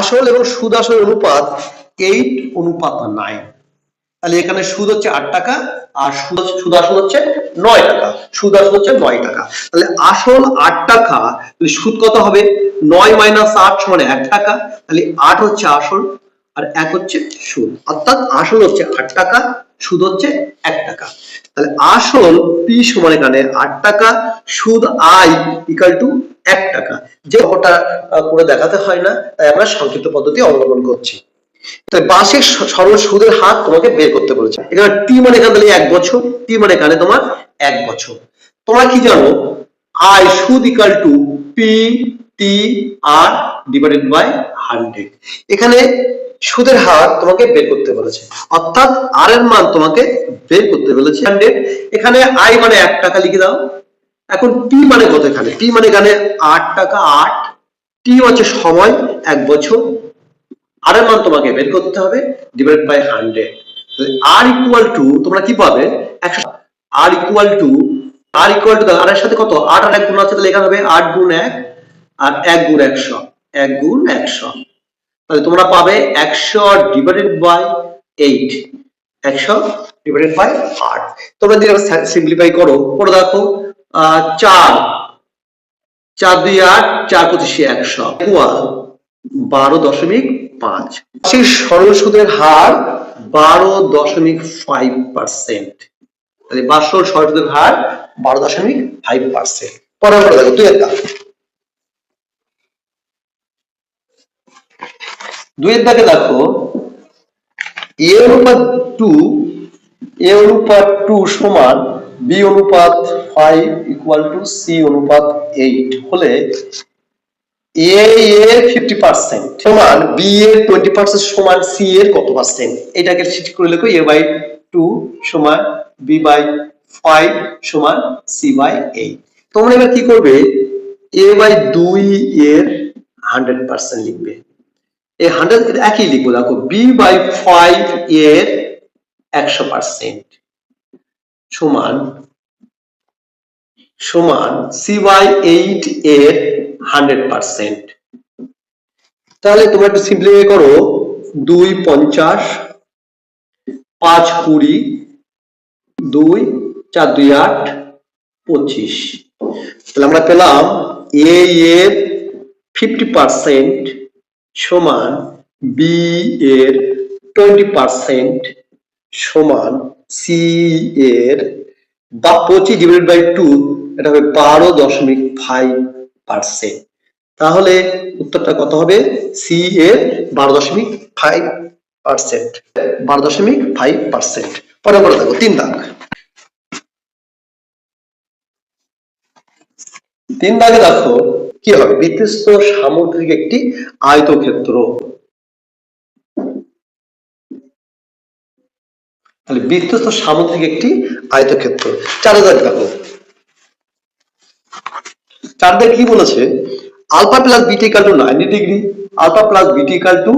আসল এবং সুদ আসল অনুপাত এইট অনুপাত নাইন তাহলে এখানে সুদ হচ্ছে আট টাকা, আর সুদ আসল হচ্ছে নয় টাকা। সুদ আসল হচ্ছে নয় টাকা। তাহলে আসল আট টাকা সুদ কত হবে? নয় মাইনাস আট সমান এক টাকা। তাহলে আট হচ্ছে আসল, আর এক হচ্ছে সুদ। অর্থাৎ আসল হচ্ছে আট টাকা, সুদ হচ্ছে এক টাকা। তাহলে আসল পি সমান এখানে আট টাকা, সুদ আই ইকাল টু এক টাকা। যে আহ, করে দেখাতে হয় না তাই আমরা সংক্ষিপ্ত পদ্ধতি অবলম্বন করছি। তাই বার্ষিক সরল সুদের হার তোমাকে বের করতে বলেছে। এখানে টি মানে এখানে তাহলে এক বছর টি মানে এখানে তোমার এক বছর। তোমরা কি জানো? আই সুদ equal to P T R divided by hundred এখানে সুদের হার তোমাকে বের করতে বলেছে। অর্থাৎ আর এর মান তোমাকে বের করতে বলেছে হান্ড্রেড এখানে আই মানে এক টাকা লিখে দাও। এখন পি মানে কত এখানে? পি মানে এখানে আট টাকা আট। টি হচ্ছে সময়, এক বছর। আর মান তোমাকে বের করতে হবে divide by hundred R equal to তোমরা কি পাবে? R equal to R equal to R এর সাথে কত? আট আর এক গুণ আছে, তাহলে এখানে হবে আট গুণ এক, আর এক গুণ একশো। এক গুণ একশো। তাহলে তোমরা পাবে একশো ডিভাইডেড বাই এইট একশো ডিভাইডেড বাই আট। তোমরা যদি সিম্পলিফাই করো, করে দেখো চার। চার দুই আট, চার পঁচিশে একশো। বারো দশমিক পাঁচ। সেই সরল সুদের হার বারো দশমিক ফাইভ পার্সেন্ট তাহলে সরল সুদের হার বারো দশমিক ফাইভ পার্সেন্ট পরে আমরা দেখো, দুই একটা। দুই দাগে দেখো, এ টু এ টু সমান বি অনুপাত ফাইভ ইকুয়াল টু সি অনুপাত এইট হলে এর ফিফটি পার্সেন্ট সমান এর টোয়েন্টি পার্সেন্ট সমান এর কত পার্সেন্ট এটাকে করে সমান সমান তোমরা এবার কি করবে? এ বাই দুই এর হান্ড্রেড পার্সেন্ট লিখবে। এই হান্ড্রেড একই লিখব, দেখো বি বাই ফাইভ এর একশো পার্সেন্ট সমান সমান সি বাই এইট এর হান্ড্রেড পার্সেন্ট তাহলে তোমরা একটু সিম্পলিফাই করো, দুই পঞ্চাশ, পাঁচ কুড়ি, দুই চার দুই আট, পঁচিশ। তাহলে আমরা পেলাম এ এর ফিফটি পার্সেন্ট সমান বি এর টোয়েন্টি পার্সেন্ট সমান সি এর বা পঁচিশ ডিভাইডেড বাই টু এটা হবে বারো দশমিক ফাইভ পার্সেন্ট তাহলে উত্তরটা কত হবে? সি এর বারো দশমিক ফাইভ পার্সেন্ট বারো দশমিক ফাইভ পার্সেন্ট পরে করে দেখো, তিন দাগ। তিন দাগে দেখো, কি হবে? বিতস্ত সামুদ্রিক একটি আয়তক্ষেত্র। তাহলে বিস্তৃত সামুদ্রিক একটি আয়তক্ষেত্র। চার দাগ দেখো। চার দাগ কি বলেছে? Alpha plus beta equal to ninety degree alpha plus beta equal to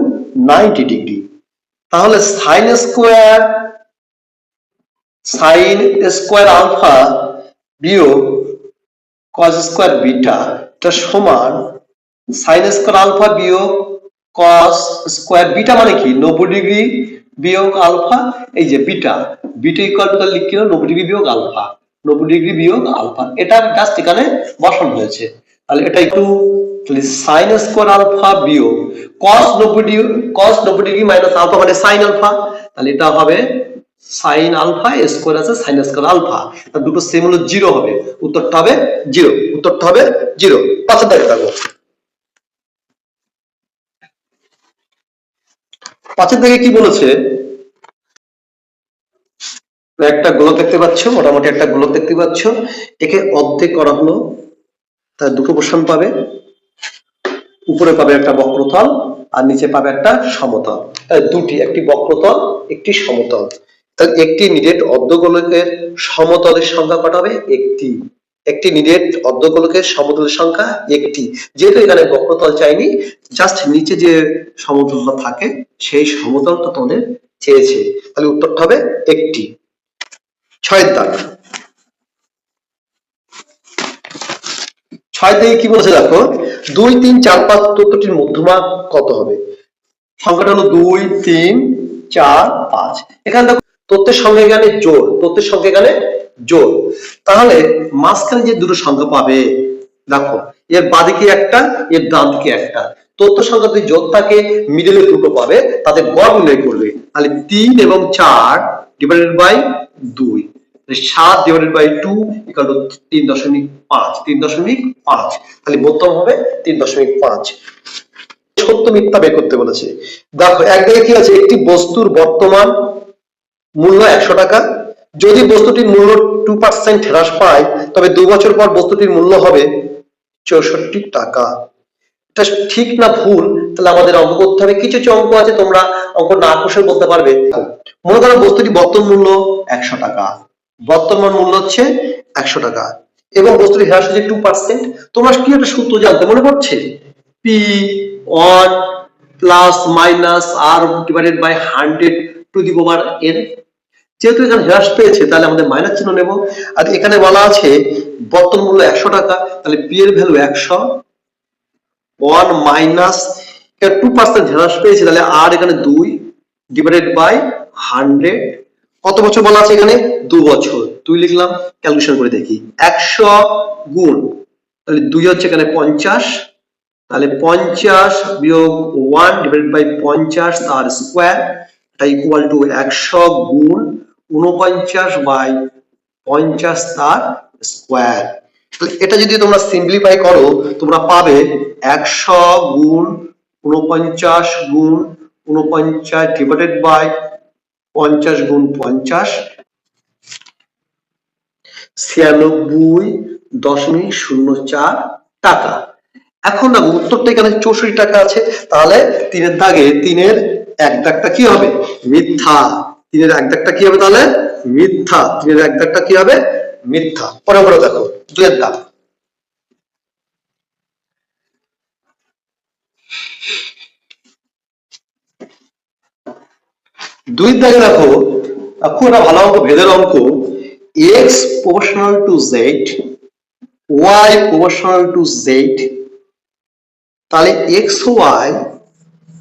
ninety degree তাহলে sine square sine square alpha বিয়োগ কস স্কোয়ার বিটা, এটা সমান সাইন স্কোয়ার আলফা বিয়োগ কস স্কোয়ার বিটা মানে কি? নব্বই ডিগ্রি বিয়োগ আলফা, এই যে বিটা বিটা ইকুয়াল টু লিখতে হবে নব্বই ডিগ্রি বিয়োগ আলফা, নব্বই ডিগ্রি বিয়োগ আলফা। এটা জাস্ট এখানে বসানো হয়েছে। তাহলে এটা একটু সাইন স্কোয়ার আলফা বিয়োগ কস নব্বই ডিগ্রি কস নব্বই ডিগ্রি মাইনাস আলফা মানে সাইন আলফা। তাহলে এটা হবে সাইন আলফা স্কোয়ার আছে সাইন স্কোয়ার আলফা। তার দুটো সেম হলো জিরো হবে। উত্তরটা হবে জিরো উত্তরটা হবে জিরো পাঁচের দাগে থাকব পাঁচের দিকে কি বলেছে? একটা গোলক দেখতে পাচ্ছ, মোটামুটি একটা গোলক দেখতে পাচ্ছ। একে অর্ধেক করা হলো, তার দুটো পোর্শন পাবে। উপরে পাবে একটা বক্রতল, আর নিচে পাবে একটা সমতল। দুটি, একটি বক্রতল, একটি সমতল। একটি নিরেট অর্ধগোলকের সমতলের সংখ্যা কটা হবে একটি। একটি নিরেট অর্ধগোলকের সমতলের সংখ্যা একটি। যেহেতু এখানে বক্রতল চাইনি জাস্ট নিচে যে সমতলটা থাকে, সেই সমতলটা তোমাদের চেয়েছে। তাহলে উত্তরটা হবে একটি। ছয়ের দাগ। ছয় থেকে কি বলছে দেখো? দুই, তিন, চার, পাঁচ তত্ত্বটির মধ্যমা কত হবে? সংখ্যাটা হলো দুই, তিন, চার, পাঁচ। এখানে দেখো, তথ্যের সঙ্গে এখানে জোর তথ্যের সঙ্গে এখানে জোর। তাহলে মাঝখানে যে দুটো সংখ্যা পাবে, দেখো, এর বাদিকে একটা, এর ডান দিকে একটা। তথ্য সংখ্যা জোর থাকে মিডলে দুটো পাবে তাদের গড় নির্ণয় করবে। তাহলে তিন এবং চার ডিভাইডেড বাই দুই। সাত divided by two equal to তিন দশমিক পাঁচ, তিন দশমিক পাঁচ। তাহলে মধ্যম হবে তিন দশমিক পাঁচ। সত্য মিথ্যা বের করতে বলেছে। দেখো, এক জায়গায় কি আছে? একটি বস্তুর বর্তমান মূল্য একশো টাকা যদি বস্তুটির মূল্য টু পার্সেন্ট হ্রাস পায়, তবে দু বছর পর বস্তুটির মূল্য হবে চৌষট্টি টাকা। এটা ঠিক না ভুল? তাহলে আমাদের অঙ্ক করতে হবে। কিছু কিছু অঙ্ক আছে, তোমরা অঙ্ক না কষে বলতে পারবে। মনে করো বস্তুটি বর্তমান মূল্য একশো টাকা। বর্তমান মূল্য হচ্ছে একশো টাকা। এবং বস্তুটি হ্রাস হচ্ছে টু পার্সেন্ট তোমরা কি একটা সূত্র জানতে মনে পড়ছে P one plus minus R divided by hundred to the power N যেহেতু এখানে হ্রাস পেয়েছে, তাহলে আমাদের মাইনাস চিহ্ন নেব। আর এখানে বলা আছে, বর্তমান মূল্য একশো টাকা, তাহলে পি এর ভ্যালু একশো ওয়ান মাইনাস টু পার্সেন্ট হ্রাস পেয়েছে, তাহলে আর এখানে দুই ডিভাইডেড বাই হান্ড্রেড কত বছর বলা আছে এখানে? দু বছর। দুই লিখলাম ক্যালকুলেশন করে দেখি। একশো গুণ, তাহলে দুই হচ্ছে এখানে পঞ্চাশ। তাহলে পঞ্চাশ বিয়োগ ওয়ান ডিভাইডেড বাই পঞ্চাশ তার স্কোয়ার এটা ইকুয়াল টু একশো গুণ উনপঞ্চাশ বাই পঞ্চাশ তার স্কোয়ার। এটা যদি তোমরা সিম্পলিফাই করো, তোমরা পাবে একশো গুণ উনপঞ্চাশ গুণ উনপঞ্চাশ ডিভাইডেড বাই পঞ্চাশ গুণ পঞ্চাশ, ছিয়ানব্বই দশমিক শূন্য চার টাকা। এখন দেখো, উত্তরটা এখানে চৌষট্টি টাকা আছে, তাহলে তিনের দাগে তিনের এক দাগটা কি হবে? মিথ্যা। তিনের এক দাগটা কি হবে তাহলে? মিথ্যা। তিনের এক দাগটা কি হবে? মিথ্যা। পরে পরে দেখো দুয়ের দাগ। দুই দাগে দেখো খুব একটা ভালো অঙ্ক, ভেদের অঙ্ক। X proportional to Z Y proportional to Z তাহলে X Y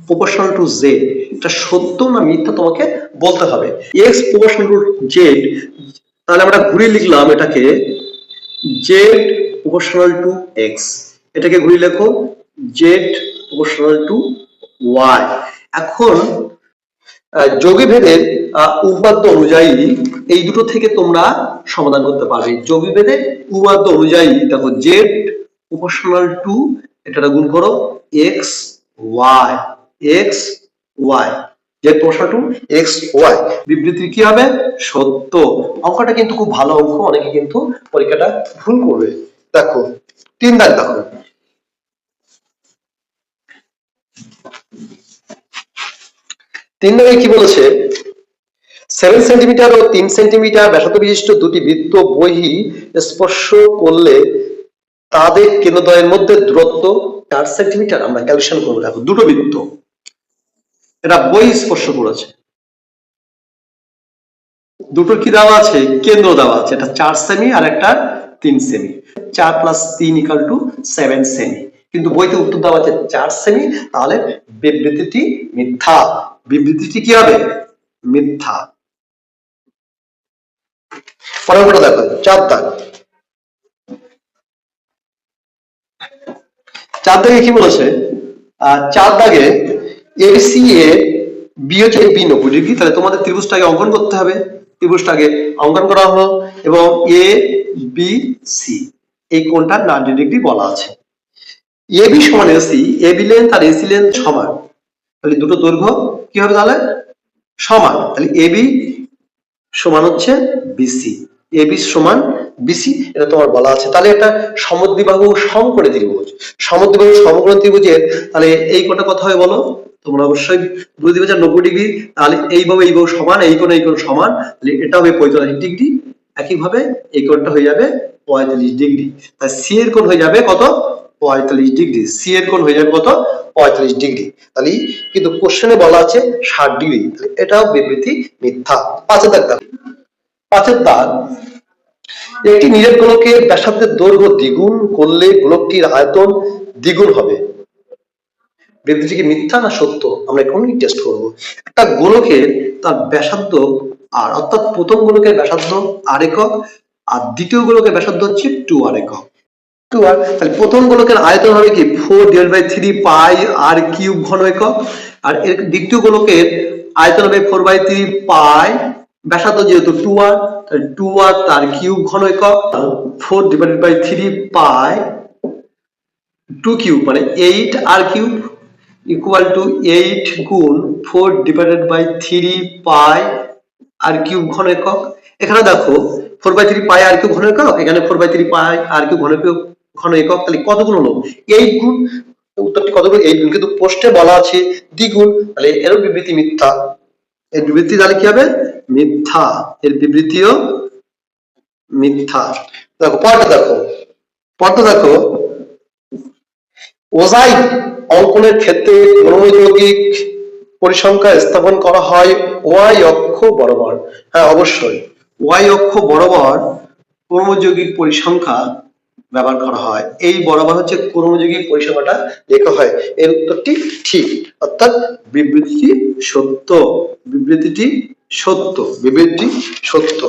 proportional to Z এটা সত্য না মিথ্যা তোমাকে বলতে হবে। এক্স প্রপোর্শনাল টু জেড তাহলে আমরা ঘুরিয়ে লিখলাম এটাকে জেড প্রপোর্শনাল টু এক্স এটাকে ঘুরিয়ে লেখো জেড প্রপোর্শনাল টু ওয়াই এখন আহ, যোগীভেদের উপাদ্য অনুযায়ী এই দুটো থেকে তোমরা সমাধান করতে পারবে। যোগীভেদের উপাদ্য অনুযায়ী দেখো জেড প্রপোর্শনাল টু এটা গুণ করো X Y X Y Z proportional to X Y বিবৃতি কি হবে? সত্য। অঙ্কটা কিন্তু খুব ভালো অঙ্ক, অনেকে কিন্তু পরীক্ষাটা ভুল করবে। দেখো, তিন দাগ দেখো। তিন দাগে কি বলেছে? সেভেন সেন্টিমিটার ও তিন সেন্টিমিটার ব্যাসার্ধ বিশিষ্ট দুটি বৃত্ত বহি স্পর্শ করলে তাদের কেন্দ্রদ্বয়ের মধ্যে দূরত্ব চার সেন্টিমিটার আমরা ক্যালকুলেশন করব। দেখো, দুটো বৃত্ত। এটা বই স্পর্শ করেছে। দুটো কি দেওয়া আছে? কেন্দ্র দেওয়া আছে। এটা চার সেমি আর একটা তিন সেমি চার প্লাস তিন ইকাল টু সেভেন সেমি কিন্তু বইতে উত্তর দেওয়া আছে চার সেমি তাহলে বিবৃতিটি মিথ্যা। বিবৃতিটি কি হবে? মিথ্যা। পরবর্তী দেখো চার দাগ চার দাগে কি বলেছে? চার দাগে এসি এ বি হচ্ছে বি নব্বই ডিগ্রি তাহলে তোমাদের ত্রিভুজটাকে অঙ্কন করতে হবে। ত্রিভুজটাকে অঙ্কন করা হলো এবং এ বি সি এই কোণটা নাইনটি ডিগ্রি বলা আছে। এ বি সমান এসি এ বি লেন্থ আর এসি লেন্থ সমান। তাহলে দুটো দৈর্ঘ্য কি হবে তাহলে? সমান। তাহলে এ বি সমান হচ্ছে বিসি এ বি সমান বিসি এটা তোমার বলা আছে। তাহলে এটা সমদ্বিবাহু সমকোণী ত্রিভুজ। সমদ্বিবাহু সমকোণী ত্রিভুজের তাহলে এই কোণটা কথা হয় বলো? তোমরা অবশ্যই দুই দুই হাজার নব্বই ডিগ্রি, তাহলে এইভাবে এই সমান, এই কোণ এই কোণ সমান, তাহলে এটা হবে পঁয়তাল্লিশ ডিগ্রি। একইভাবে এই কোণটা হয়ে যাবে পঁয়তাল্লিশ ডিগ্রি। তাই সি এর কোণ হয়ে যাবে কত? পঁয়তাল্লিশ ডিগ্রি। সি এর কোণ হয়ে যাবে কত? পঁয়তাল্লিশ ডিগ্রি। তাহলে কিন্তু কোশ্চেনে বলা আছে ষাট ডিগ্রি। তাহলে এটাও বিবৃতি মিথ্যা। পাঁচের দাগ দাও। পাঁচের দাগ। একটি নিজের গোলকের ব্যাসার্ধের দৈর্ঘ্য দ্বিগুণ করলে গোলকটির আয়তন দ্বিগুণ হবে। বিবৃতি কি, মিথ্যা না সত্য? আমরা এখনই টেস্ট করব। একটা গোলকের তার ব্যাসার্ধ আর, অর্থাৎ প্রথম গোলকের ব্যাসার্ধ আর একক, আর দ্বিতীয় গোলকের ব্যাসার্ধ হচ্ছে টু আর একক। টু আর তাহলে প্রথম গোলকের আয়তন হবে কি four divide by three pi R cube ঘন একক, আর এর দ্বিতীয় গোলকের আয়তন হবে ফোর বাই থ্রি পাই ব্যাসার্ধ যেহেতু টু আর তাহলে টু আর তার কিউব ঘন একক four divided by three pi two cube মানে eight R cube equal to eight গুণ four divided by three pi R cube ঘন একক। এখানে দেখো four by three pi R cube ঘন একক, এখানে four by three pi R cube ঘন ঘন একক, তাহলে কত গুণ হলো এইট গুণ উত্তরটি কত গুণ এইট গুণ। কিন্তু পোস্টে বলা আছে দ্বিগুণ। তাহলে এরও বিবৃতি মিথ্যা। এর বিবৃতি তাহলে কি হবে? মিথ্যা। এর বিবৃতিও মিথ্যা। দেখো, পরটা দেখো। পরটা দেখো ওজাই অঙ্কনের ক্ষেত্রে ক্রমযৌগিক পরিসংখ্যা স্থাপন করা হয় ওয়াই অক্ষ বরাবর। হ্যাঁ অবশ্যই। ওয়াই অক্ষ বরাবর ক্রমযৌগিক পরিসংখ্যা ব্যবহার করা হয়। এই বরাবর হচ্ছে ক্রমযৌগিক পরিসংখ্যাটা লেখা হয়। এর উত্তরটি ঠিক, অর্থাৎ বিবৃতিটি সত্য। বিবৃতিটি সত্য বিবৃতিটি সত্য।